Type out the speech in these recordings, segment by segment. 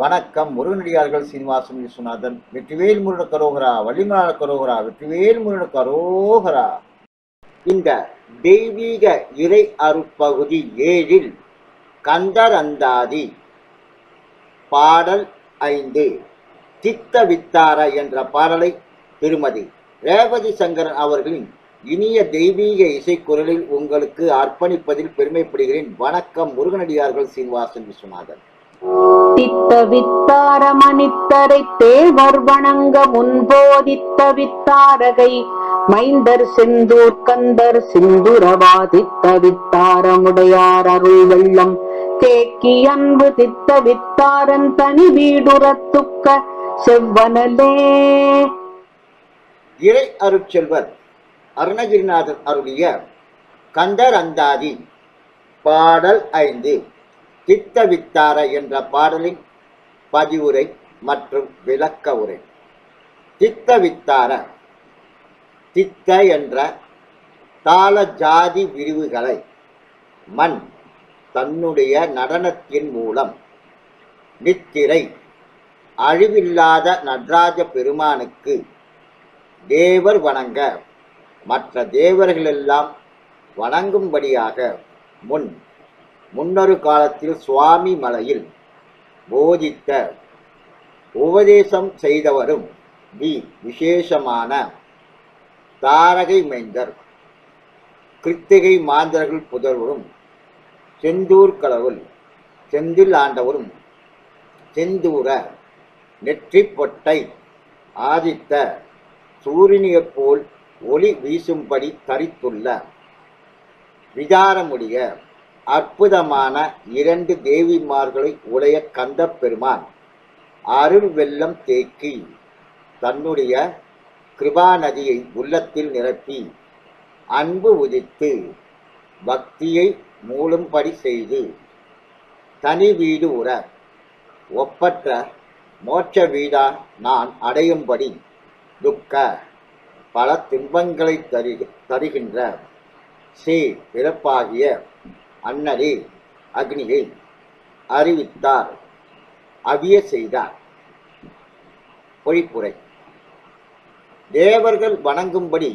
வணக்கம் முருகனடியார்கள் சீனிவாசன் விஸ்வநாதன் வெற்றிவேல் முருகன் கரோகரா வள்ளிமலான கரோகரா வெற்றிவேல் முருட கரோகரா. இந்த தெய்வீக இறை அருட்பகுதி ஏழில் கந்தரந்தாதி பாடல் ஐந்து சித்த வித்தார என்ற பாடலை திருமதி ரேவதி சங்கரன் அவர்களின் இனிய தெய்வீக இசைக்குரலில் உங்களுக்கு அர்ப்பணிப்பதில் பெருமைப்படுகிறேன். வணக்கம் முருகனடியார்கள் சீனிவாசன் விஸ்வநாதன். தித்த வித்தார மணித்தரை தேவர் வணங்க முன்போதித்த வித்தாரகை மைந்தர் செந்தூர் கந்தர் சிந்துரவாதித்த வித்தாரமுடையார் அருள் வெள்ளம். தேக்கி அன்பு தித்த வித்தாரன் தனி வீடுரத்துக்க செவ்வனலே. இறை அருட்செல்வர் அருணகிரிநாதர் அருளிய கந்தர் அந்தாதி பாடல் ஐந்து. சித்த வித்தார என்ற பாடலின் பதிவுரை மற்றும் விளக்க உரை. சித்த வித்தார சித்த என்ற தாள ஜாதி விரிவுகளை மண் தன்னுடைய நடனத்தின் மூலம் நித்திரை அழிவில்லாத நடராஜ பெருமானுக்கு தேவர் வணங்க மற்ற தேவர்களெல்லாம் வணங்கும்படியாக முன் முன்னொரு காலத்தில் சுவாமி மலையில் போதித்த உபதேசம் செய்தவரும் வி. விசேஷமான தாரகை மைந்தர் கிருத்திகை மாந்தர்கள் புதல்வரும் செந்தூர் கடவுள் செந்தில் ஆண்டவரும் செந்தூர நெற்றிப்பொட்டை ஆதித்த சூரியனியைப் போல் ஒளி வீசும்படி தரித்துள்ள விதாரமுடைய அற்புதமான இரண்டு தேவிமார்களை உடைய கந்த பெருமான் அருள் வெள்ளம் தேக்கி தன்னுடைய கிருபாநதியை உள்ளத்தில் நிரப்பி அன்பு உதித்து பக்தியை மூழும்படி செய்து தனி வீடு உற ஒப்பற்ற மோட்ச வீடா நான் அடையும்படி துக்க பல துன்பங்களை தரு தருகின்ற சே பிறப்பாகிய அன்னரே அக்னியை அறிவித்தார். அவிய செய்தார். பொழிப்புரை. தேவர்கள் வணங்கும்படி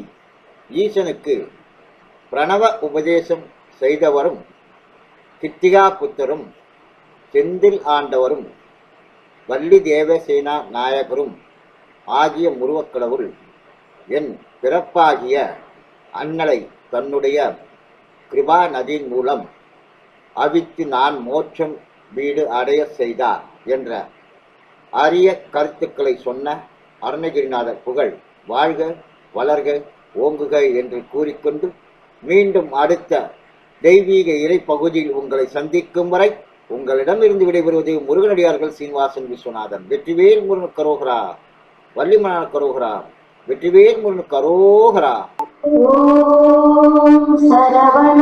ஈசனுக்கு பிரணவ உபதேசம் செய்தவரும் கித்திகா புத்தரும் செந்தில் ஆண்டவரும் வள்ளி தேவசேனா நாயகரும் ஆகிய முருவக்கடவுள் என் பிறப்பாகிய அண்ணலை தன்னுடைய கிருபா நதியின் மூலம் அவித்து நான் மோட்சம் வீடு அடைய செய்தார் என்ற அரிய கருத்துக்களை சொன்ன அருணகிரிநாதர் புகழ் வாழ்க வளர்க ஓங்குக என்று கூறிக்கொண்டு மீண்டும் அடுத்த தெய்வீக இறை பகுதியில் உங்களை சந்திக்கும் வரை உங்களிடமிருந்து விடைபெறுவது முருகனடியார்கள் சீனிவாசன் விஸ்வநாதன். வெற்றிவேல் முருகன் கரோகரா வள்ளிமன கரோகரா வெற்றிவேல் முருகன் கரோகரா. சரவண